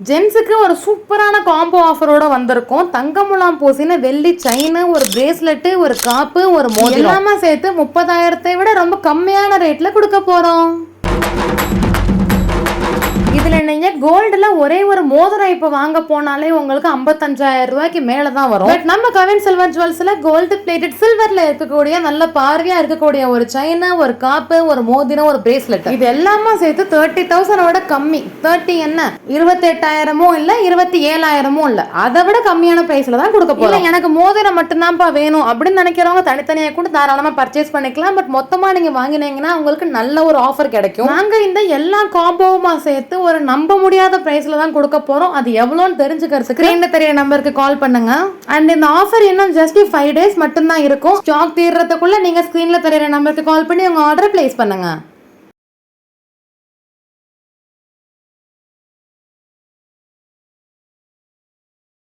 ஜென்ஸுக்கு ஒரு சூப்பரான காம்போ ஆஃபரோட வந்திருக்கும். தங்க முலாம் பூசின வெள்ளி செயின் ஒரு பிரேஸ்லெட்டு ஒரு காப்பு ஒரு எல்லாமே சேர்த்து முப்பதாயிரத்தை விட ரொம்ப கம்மியான ரேட்ல கொடுக்க போறோம். கோல்டுல ஒரே ஒரு மோதிரம் இப்ப வாங்க போனாலே உங்களுக்கு 55000 ரூபாய்க்கு மேல தான் வரும். பட் நம்ம கவின் சில்வர் ஜுவல்ஸ்ல கோல்டு பிளேட்டட் சில்வர்ல இருக்கக்கூடிய நல்ல பார்வையா இருக்கக்கூடிய ஒரு செயின் ஒரு காப்பு ஒரு மோதிரம் ஒரு பிரேஸ்லெட் இது எல்லாமே சேர்த்து தேர்ட்டி தௌசண்டோட கம்மி. தேர்ட்டி என்ன? இருபத்தெட்டாயிரமும் இல்ல இருபத்தி ஏழாயிரமும் இல்ல. அதை விட கம்மியான பிரைஸ்ல தான் கொடுக்க போறோம். எனக்கு மோதிரம் மட்டும்தான்ப்பா வேணும் அப்படின்னு நினைக்கிறவங்க தனித்தனியா கூட தாராளமா பர்ச்சேஸ் பண்ணிக்கலாம். பட் மொத்தமா நீங்க வாங்கினீங்கன்னா உங்களுக்கு நல்ல ஒரு ஆஃபர் கிடைக்கும். நாங்க இந்த எல்லா காம்போவுமா சேர்த்து ஒரு நம்ப முடியாத ப்ரைஸில் தான் கொடுக்க போகிறோம் அது எவ்வளோன்னு தெரிஞ்சுக்கிறது ஸ்க்ரீனில் தெரிய நம்பருக்கு கால் பண்ணுங்க. அண்ட் இந்த ஆஃபர் இன்னும் ஜஸ்ட் ஃபைவ் டேஸ் மட்டும்தான் இருக்கும். ஸ்டாக் தீர்றதுக்குள்ள நீங்கள் ஸ்க்ரீனில் தெரியற நம்பருக்கு கால் பண்ணி உங்கள் ஆர்டர் பிளேஸ் பண்ணுங்க.